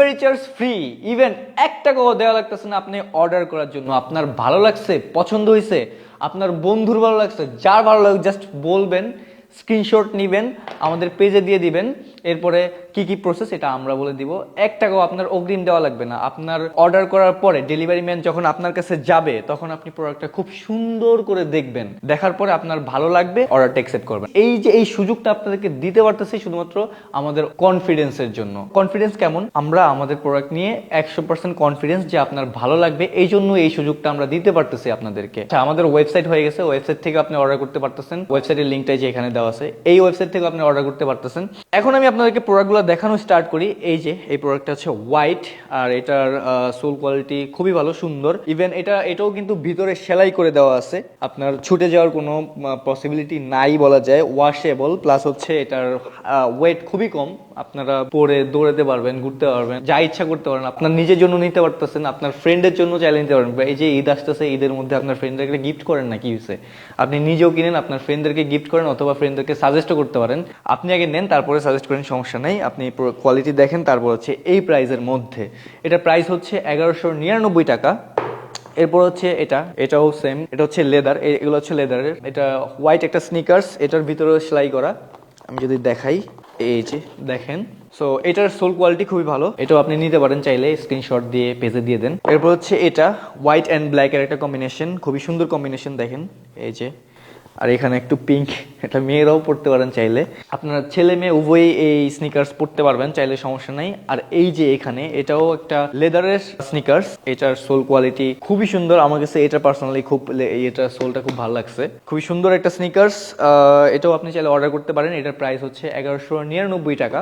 Delivery charge free even এক টাকাও দেওয়া লাগতেছে না আপনি অর্ডার করার জন্য। আপনার ভালো লাগছে, পছন্দ হয়েছে আপনার বন্ধুর ভালো লাগছে, যার ভালো লাগে জাস্ট বলবেন স্ক্রিনশট নেবেন, আমাদের পেজে দিয়ে দিবেন, এরপরে কি কি প্রসেস এটা আমরা বলে দিব। এক টাকাও আপনার অগ্রিম দেওয়া লাগবে না। আপনার অর্ডার করার পরে ডেলিভারি ম্যান যখন আপনার কাছে যাবে, তখন আপনি প্রোডাক্টটা খুব সুন্দর করে দেখবেন। দেখার পরে আপনার ভালো লাগবে অর্ডারটা অ্যাকসেপ্ট করবেন। এই যে এই সুযোগটা আপনাদেরকে দিতে পারতেছি শুধুমাত্র আমাদের কনফিডেন্সের জন্য। কনফিডেন্স কেমন? আমরা আমাদের প্রোডাক্ট নিয়ে একশো পার্সেন্ট কনফিডেন্স যে আপনার ভালো লাগবে, এই জন্য এই সুযোগটা আমরা দিতে পারতেছি আপনাদেরকে। আচ্ছা আমাদের ওয়েবসাইট হয়ে গেছে। ওয়েবসাইট থেকে আপনি অর্ডার করতে পারতেছেন। ওয়েবসাইটের লিঙ্কটাই যে এখানে দেওয়া আছে। এই ওয়েবসাইট থেকে আপনি অর্ডার করতে পারতেছেন। এখন আমি আপনাদেরকে প্রোডাক্টগুলো দেখানো স্টার্ট করি। এই যে, এই প্রোডাক্টটা হচ্ছে হোয়াইট আর এটার সোল কোয়ালিটি খুবই ভালো, সুন্দর। ইভেন এটা, এটাও কিন্তু ভিতরে সেলাই করে দেওয়া আছে। আপনার ছুটে যাওয়ার কোনো পসিবিলিটি নাই বলা যায়। ওয়াশেবল প্লাস হচ্ছে এটার ওয়েট খুবই কম। আপনারা পরে দৌড়াতে পারবেন, ঘুরতে পারবেন, যা ইচ্ছা করতে পারেন। আপনার নিজের জন্য নিতে পারতেছেন, আপনার ফ্রেন্ডের জন্য চাইলে নিতে পারেন। এই যে ঈদ আসতেছে, ঈদের মধ্যে আপনার ফ্রেন্ডদেরকে গিফট করেন না কি হয়েছে আপনি নিজেও কিনেন, আপনার ফ্রেন্ডদেরকে গিফট করেন, অথবা ফ্রেন্ডদেরকে সাজেস্টও করতে পারেন। আপনি আগে নেন, তারপরে সাজেস্ট করেন, সমস্যা নেই। আপনি কোয়ালিটি দেখেন, তারপর হচ্ছে এই প্রাইসের মধ্যে। এটা প্রাইস হচ্ছে এগারোশো নিরানব্বই টাকা। এরপর হচ্ছে এটা, এটাও সেম এটা হচ্ছে লেদার এগুলো হচ্ছে লেদারের এটা হোয়াইট একটা স্নিকার্স এটার ভিতরে সেলাই করা। আমি যদি দেখাই, এই যে দেখেন। সো এটার সোল কোয়ালিটি খুবই ভালো। এটাও আপনি নিতে পারেন চাইলে স্ক্রিনশট দিয়ে পেজে দিয়ে দেন। এরপর হচ্ছে এটা হোয়াইট অ্যান্ড ব্ল্যাক এর একটা কম্বিনেশন খুবই সুন্দর কম্বিনেশন দেখেন। এই যে আর এখানে একটু পিঙ্ক এটা মেয়েরাও পড়তে পারেন চাইলে। আপনারা ছেলে মেয়ে উভয়ই এই স্নিকার্স পড়তে পারবেন, চাইলে সমস্যা নাই। আর এই যে এখানে, এটাও একটা লেদারের স্নিকার্স এটার সোল কোয়ালিটি খুবই সুন্দর। আমার কাছে এটা পার্সোনালি খুব এটার সোলটা খুব ভালো লাগছে। খুবই সুন্দর একটা স্নিকার্স এটাও আপনি চাইলে অর্ডার করতে পারেন। এটার প্রাইস হচ্ছে এগারোশো নিরানব্বই টাকা।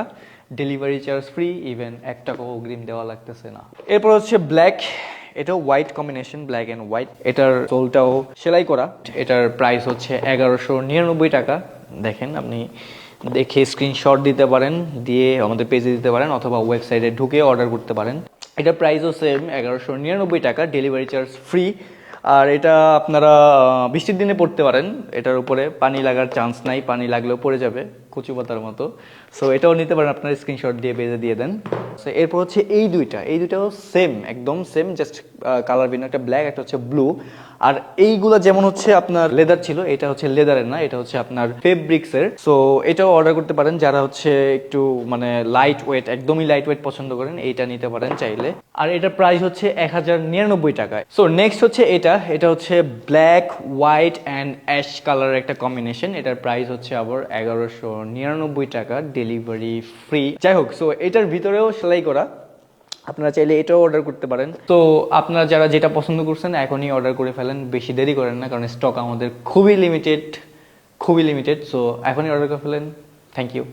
ডেলিভারি চার্জ ফ্রি ইভেন এক টাকাও অগ্রিম দেওয়া লাগতেছে না। এরপর হচ্ছে ব্ল্যাক এটাও white combination black and white এটার সোলটাও সেলাই করা। এটার প্রাইস হচ্ছে এগারোশো নিরানব্বই টাকা। দেখেন, আপনি দেখে স্ক্রিনশট দিতে পারেন, দিয়ে আমাদের পেজে দিতে পারেন, অথবা ওয়েবসাইটে ঢুকে অর্ডার করতে পারেন। এটা প্রাইসও সেম এগারোশো নিরানব্বই টাকা ডেলিভারি চার্জ ফ্রি আর এটা আপনারা বৃষ্টির দিনে পড়তে পারেন। এটার উপরে পানি লাগার চান্স নাই, পানি লাগলেও পড়ে যাবে। কচু পাতার মতো। সো এটাও নিতে পারেন আপনার স্ক্রিনশট দিয়ে পেজে দিয়ে দেন। So, এরপর হচ্ছে এই দুইটা। এই দুইটাও সেম একদম সেম জাস্ট কালার ভিন্ন একটা ব্ল্যাক একটা হচ্ছে ব্লু আর এইগুলা যেমন হচ্ছে আপনার লেদার ছিল এটা হচ্ছে লেদারের না এটা হচ্ছে আপনার ফেব্রিক্স এর সো এটাও অর্ডার করতে পারেন যারা হচ্ছে একটু মানে লাইট ওয়েট একদমই লাইট ওয়েট পছন্দ করেন এইটা নিতে পারেন চাইলে। আর এটার প্রাইস হচ্ছে এক হাজার নিরানব্বই টাকায়। সো নেক্সট হচ্ছে এটা এটা হচ্ছে ব্ল্যাক হোয়াইট অ্যান্ড অ্যাশ কালারের একটা কম্বিনেশন এটার প্রাইস হচ্ছে আবার এগারোশো নিরানব্বই টাকা ডেলিভারি ফ্রি যাই হোক সো এটার ভিতরেও সেলাই করা। আপনারা চাইলে এটাও অর্ডার করতে পারেন। তো আপনারা যারা যেটা পছন্দ করছেন, এখনই অর্ডার করে ফেলেন। বেশি দেরি করেন না, কারণ স্টক আমাদের খুবই লিমিটেড খুবই লিমিটেড সো এখনই অর্ডার করে ফেলেন। Thank you